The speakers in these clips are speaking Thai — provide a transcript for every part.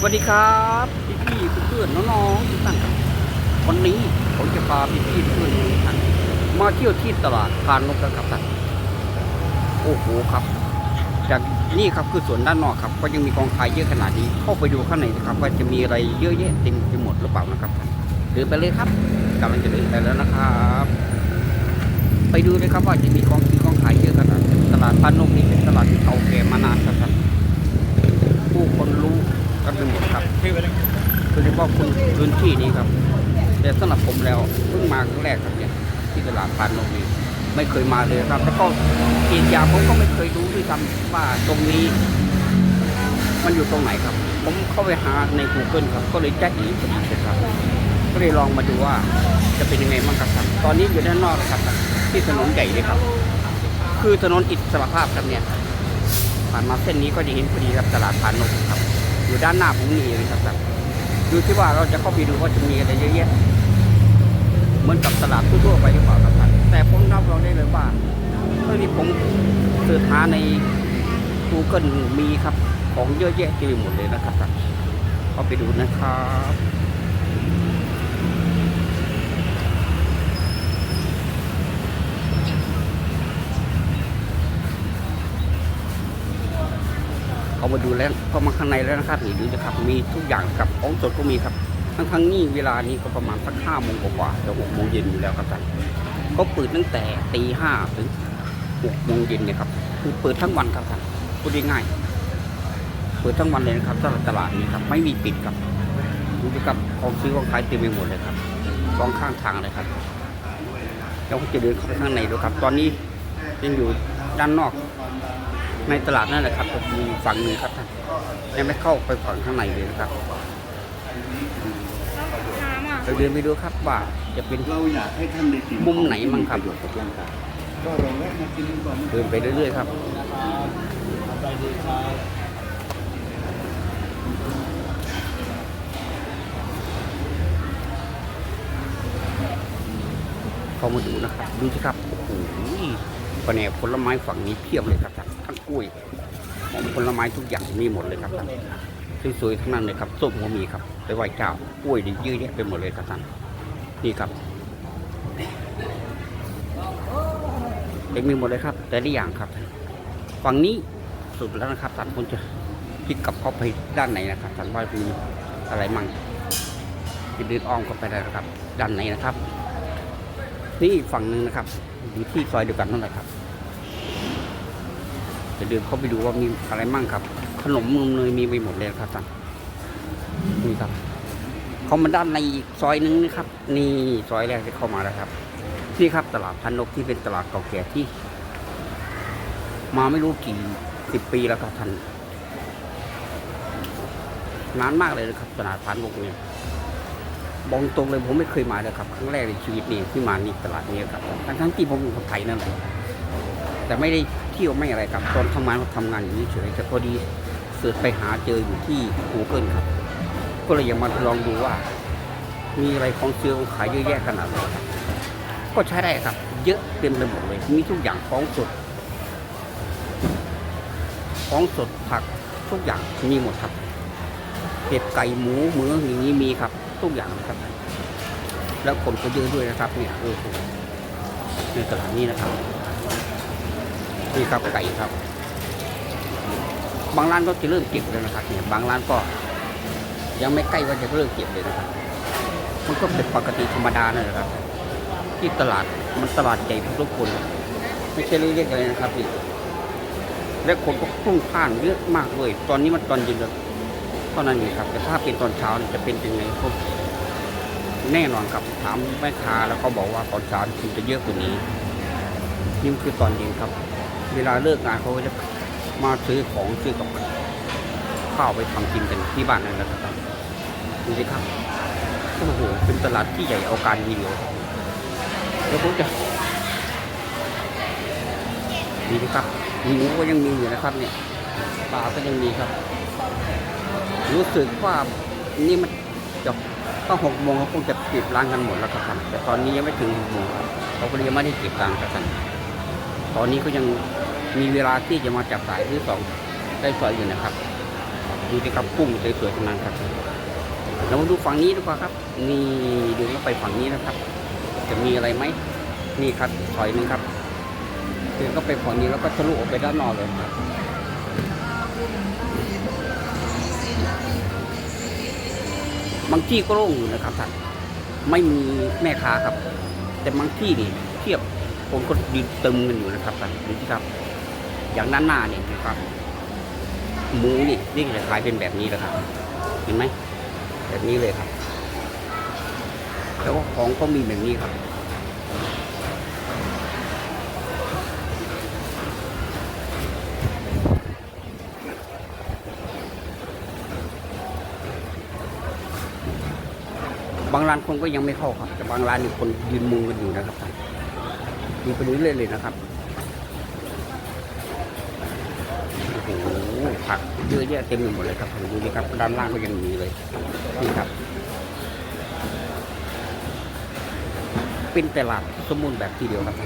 สวัสดีครับพี่พี่ๆเพื่อนๆน้องๆทุกท่านครับวันนี้ผมจะพาพี่พี่ๆเพื่อนๆทุกท่านมาเที่ยวที่ตลาดพานนกกันครับท่านโอ้โหครับ จากนี่ครับคือสวนด้านนอกครับ ก็ยังมีกองขายเยอะขนาดนี้ เข้าไปดูข้างในนะครับ ว่าจะมีอะไรเยอะแยะเต็มไปหมดหรือเปล่านะครับท่านเดินไปเลยครับกำลังจะเดินไปแล้วนะครับ ไปดูเลยครับว่าจะมีกองที่กองขายเยอะขนาดไหนตลาดพานนกนี่เป็นตลาดที่เก่าแก่มานานครับท่านผู้คนรู้ กันไปหมดครับโดยเฉพาะคนพื้นที่นี้ครับ แต่สำหรับผมแล้วเพิ่งมาครั้งแรกครับเนี่ยที่ตลาดพานนกนี้ไม่เคยมาเลยครับ แล้วก็อีกอย่างผมก็ไม่เคยรู้ด้วยซ้ำว่าตรงนี้ มันอยู่ตรงไหนครับ ผมเข้าไปหาใน Google ครับ ก็เลยแจ้งอีกพอดีเลยครับ ก็เลยลองมาดูว่าจะเป็นยังไงบ้างครับ ตอนนี้อยู่ด้านนอกนะครับ ที่ถนนใหญ่เลยครับ คือถนนอิสระภาพครับเนี่ยผ่านมาเส้นนี้ก็จะเห็นพอดีครับตลาดพานนกครับ อยู่ด้านหน้าผมนี่เองครับดูที่ว่าเราจะเข้าไปดูว่าจะมีอะไรเยอะแยะเหมือนกับตลาดทั่วๆไปหรือเปล่าครับท่านแต่ผมรับรองได้เลยว่าเมื่อที่ผมเสิร์ชหาใน Google มีครับ ของเยอะแยะเต็มหมดเลยนะครับท่านเข้าไปดูนะครับ เขามาดูแล้วเข้ามาข้างในแล้วนะครับนี่ดูนะครับมีทุกอย่างครับของสดก็มีครับทั้งทั้งนี่เวลานี้ก็ประมาณสักห้าโมงกว่าจะหกโมงเย็นอยู่แล้วครับท่านเขาเปิดตั้งแต่ตีห้าถึงหกโมงเย็นเนี่ยครับคือเปิดทั้งวันครับท่านพูดง่ายๆเปิดทั้งวันเลยนะครับสำหรับตลาดนี้ครับไม่มีปิดครับดูสิครับของซื้อของขายเต็มไปหมดเลยครับสองข้างทางเลยครับแล้วก็จะเดินเข้าไปข้างในดูครับ ตอนนี้ยังอยู่ด้านนอก ในตลาดนั่นแหละครับมีฝั่งหนึ่งครับท่านยังไม่เข้าไปฝั่งข้างในเลยนะครับน้ำอะเราเดินไปดูครับว่าจะเป็นเราอยากให้ท่านได้กินมุมไหนมั่งครับประโยชน์กับร่างกายก็ลองแวะมากินดูก่อนนะเดินไปเรื่อยๆครับเข้ามาดูนะครับ ดูสิครับ โอ้โหแผนกผลไม้ฝั่งนี้เพียบเลยครับท่านทั้ง กล้วยของผลไม้ทุกอย่างมีหมดเลยครับท่านสวยๆทั้งนั้นเลยครับส้มก็มีครับไปไหว้เจ้ากล้วยนี่เยืดแยะไปหมดเลยครับท่านนี่ครับเด็กมีหมดเลยครับ แต่ละอย่างครับ ฝั่งนี้สุดแล้วนะครับท่านคุณจะพลิกกลับเข้าไปด้านไหนนะครับท่านว่ามีอะไรมั่งจะเดินอ้อมเข้าไปได้นะครับ ด้านไหนนะครับ นี่ฝั่งหนึ่งนะครับอยู่ที่ซอยเดียวกันนั่นแหละครับ จะเดินเข้าไปดูว่ามีอะไรมั่งครับ ขนมนมเนยมีไปหมดเลยครับท่านนี่ครับ เข้ามาด้านในอีกซอยหนึงนะครับ นี่ซอยแรกที่เข้ามาแล้วครับนี่ครับตลาดพันนกที่เป็นตลาดเก่าแก่ที่ มาไม่รู้กี่สิบปีแล้วครับท่านนานมากเลยนะครับตลาดพันนกเนี่ยบอกตรงเลยผมไม่เคยมาเลยครับครั้งแรกในชีวิตนี่ที่มานี่ตลาดนี้ครับทั้งทั้งที่ผมเป็นคนไทยนั่นแหละแต่ไม่ได้ ที่ยวไม่อะไรครับตอนทำงานก็ทำงานอยู่เฉยๆแต่พอดีเสิร์ชไปหาเจออยู่ที่ Google ครับ ก็เลยอยากมาลองดูว่า มีอะไรของเซื้อขายเยอะแยะขนาดไหนครับก็ใช้ได้ครับ เยอะเต็มไปหมดเลยมีทุกอย่างของสดของสดผักทุกอย่างมีหมดครับเห็ดไก่หมูหมืออย่างนี้มีครับ ทุกอย่างครับ แล้วคนก็เยอะด้วยนะครับ เนี่ยโอ้โหในตลาดนี้นะครับ นี่ครับไก่ครับ บางร้านก็จะเริ่มเก็บแล้วนะครับเนี่ยบางร้านก็ ยังไม่ใกล้ว่าจะเริ่มเก็บเลยนะครับ มันก็เป็นปกติธรรมดานั่นแหละครับ ที่ตลาดมันตลาดใหญ่ทุกคน ไม่ใช่เล็กๆเลยนะครับพี่และคนก็พลุ่งพ่านเยอะมากเลย ตอนนี้มันตอนเย็นแล้วเท่านั้นเองครับ แต่ถ้าเป็นตอนเช้านี่จะเป็นยังไงก็แน่นอนครับถามแม่ค้าแล้วเขาบอกว่าตอนเช้าคงจะเยอะกว่านี้นี่คือตอนเย็นครับ เวลาเลิกงานเขาก็จะมาซื้อของซื้อกับข้าวไปทำกินกันที่บ้านนั่นแหละครับดูสิครับโอ้โหเป็นตลาดที่ใหญ่เอาการทีเดียวแล้วผมจะดีนะครับหมูก็ยังมีอยู่นะครับ เนี่ยปลาก็ยังมีครับ รู้สึกว่านี่มันจะก็หกโมงเขาคงจะปิดร้านกันหมดแล้วครับท่านแต่ตอนนี้ยังไม่ถึงหกโมงเขาก็เลยยังไม่ได้เก็บร้านครับท่านตอนนี้ก็ยัง มีเวลาที่จะมาจับสายซื้อสองได้สอยอยู่นะครับดูสิครับกุ้งสวยๆทั้งนั้นครับเรามาดูฝั่งนี้ดีกว่าครับ นี่ดินเข้าไปฝั่งนี้นะครับ จะมีอะไรไหมนี่ครับซอยนึงครับเดินเข้าไปฝั่งนี้แล้วก็ทะลุออกไปด้านนอกเลยครับบางที่ก็โล่งอยู่นะครับท่านไม่มีแม่ค้าครับ แต่บางที่นี่เทียบคนก็ยืนเตึมกันอยู่นะครับท่านดูสิครับ อย่างด้านหน้านี่นะครับหมูนี่นี่จะขายเป็นแบบนี้แหละครับ เห็นไหมแบบนี้เลยครับ แล้วก็ของก็มีแบบนี้ครับบางร้านคนก็ยังไม่เข้าครับ แต่บางร้านนี่คนยืนมุงกันอยู่นะครับท่านมีเป็นนี้เลยเลยนะครับ ผักเยอะแยะเต็มไปหมดเลยครับดูดิครับด้านล่างก็ยังมีเลยนี่ครับ เป็นตลาดสมบูรณ์แบบทีเดียวครับ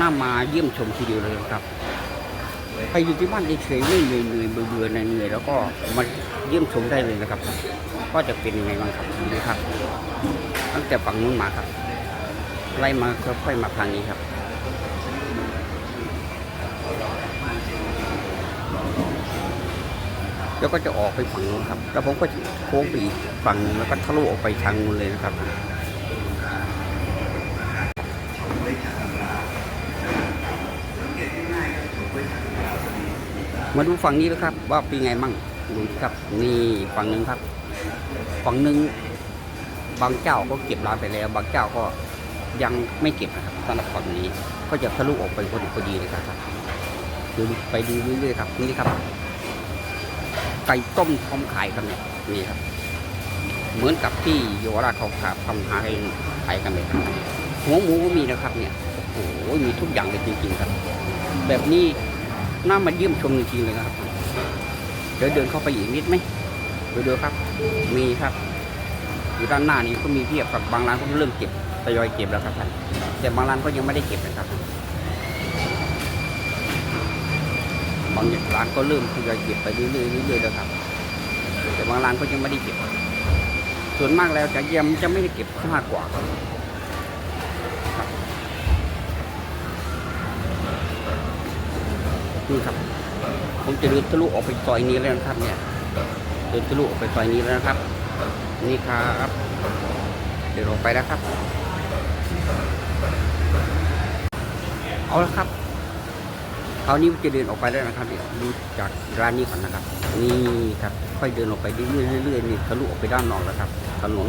น่ามาเยี่ยมชมทีเดียวเลยครับใครอยู่ที่บ้านเฉยๆไม่เหนื่อยเหนื่อยเบื่อเบื่อเหนื่อยแล้วก็มาเยี่ยมชมได้เลยนะครับ ก็จะเป็นยังไงบ้างครับดูครับตั้งแต่ฝั่งนู้นมาครับ ไล่มาค่อยๆมาทางนี้ครับ แล้วก็จะออกไปฝั่งนู้นครับ แล้วผมก็โค้งไปอีกฝั่งแล้วก็ทะลุออกไปทางนู้นเลยนะครับมาดูฝั่งนี้นะครับ ว่าเป็นไงมั่งดูครับนี่ฝั่งหนึ่งครับ ฝั่งหนึ่งบางเจ้าก็เก็บร้านไปแล้ว บางเจ้าก็ยังไม่เก็บนะครับสำหรับฝั่งนี้ก็จะทะลุออกไปพอดีพอดีเลยครับเดูไปดูเรื่อยๆครับนี่ครับ ไก่ต้มพร้อมขายครับเนี่ยนี่ครับ เหมือนกับที่โยราชเขาขาทำหาให้ขายกันเลยครับหัวหมูก็มีนะครับเนี่ยโอ้โหมีทุกอย่างเลยจริงๆครับ แบบนี้น่ามาเยี่ยมชมจริงๆเลยนะครับเดี๋ยวเดินเข้าไปอีกนิดไหมดี๋ยวเดี๋ยวครับ มีครับ อยู่ด้านหน้านี้ก็มีเพียบกับบางร้านก็เริ่มเก็บทยอยเก็บแล้วครับท่านแต่บางร้านก็ยังไม่ได้เก็บนะครับ บางร้านก็เริ่มทยอยเก็บไปเรื่อยๆเรื่อยๆแล้วครับ แต่บางร้านก็ยังไม่ได้เก็บ ส่วนมากแล้วจะยังจะไม่ได้เก็บมากกว่าครับนี่ครับ ผมจะเดินทะลุออกไปซอยนี้แล้วนะครับ เนี่ย เดินทะลุออกไปซอยนี้แล้วนะครับ นี่ครับ เดินออกไปแล้วครับ เอาละครับ คราวนี้จะเดินออกไปแล้วนะครับเดี๋ยวดูจากร้านนี้ก่อนนะครับ นี่ครับค่อยเดินออกไปเรื่อยๆเรื่อยๆนี่ทะลุออกไปด้านนอกแล้วครับถนน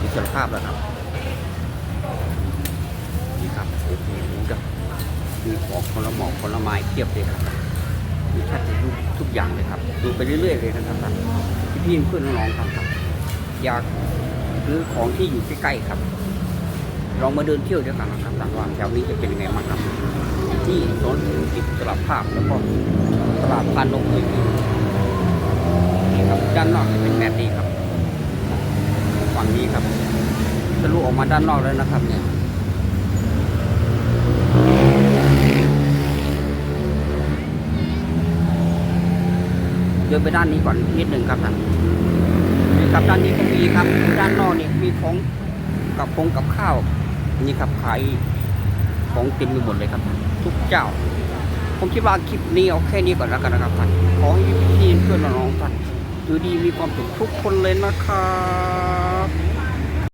อิสรภาพแล้วครับนี่ครับโอ้โหจะมีของผลหมอกผลไม้เทียบเลยครับมีแทบจะทุกทุกอย่างเลยครับ ดูไปเรื่อยๆเลยนะครับท่านพี่เพื่อนน้องๆครับครับ อยากซื้อของที่อยู่ใกล้ๆครับลองมาเดินเที่ยวด้วยกันนะครับต่างว่าแถวนี้จะเป็นยังไงบ้างครับ ที่สวนอิสระภาพแล้วก็ตลาดพานนกเลยนี่ครับด้านนอกจะเป็นแบบนี้ครับฝั่งนี้ครับทะลุออกมาด้านนอกแล้วนะครับเนี่ยเดินไปด้านนี้ก่อนนิดหนึ่งครับท่านนี่ครับด้านนี้ก็มีครับด้านนอกนี่มีของกับพงกับข้าวนี่ครับขายของเต็มไปหมดเลยครับ ทุกเจ้า ผมคิดว่าคลิปนี้เอาแค่นี้ก่อนแล้วกันนะครับท่านขอให้พี่เพื่อนน้องๆท่านอยู่ดีมีความสุขทุกคนเลยนะครับ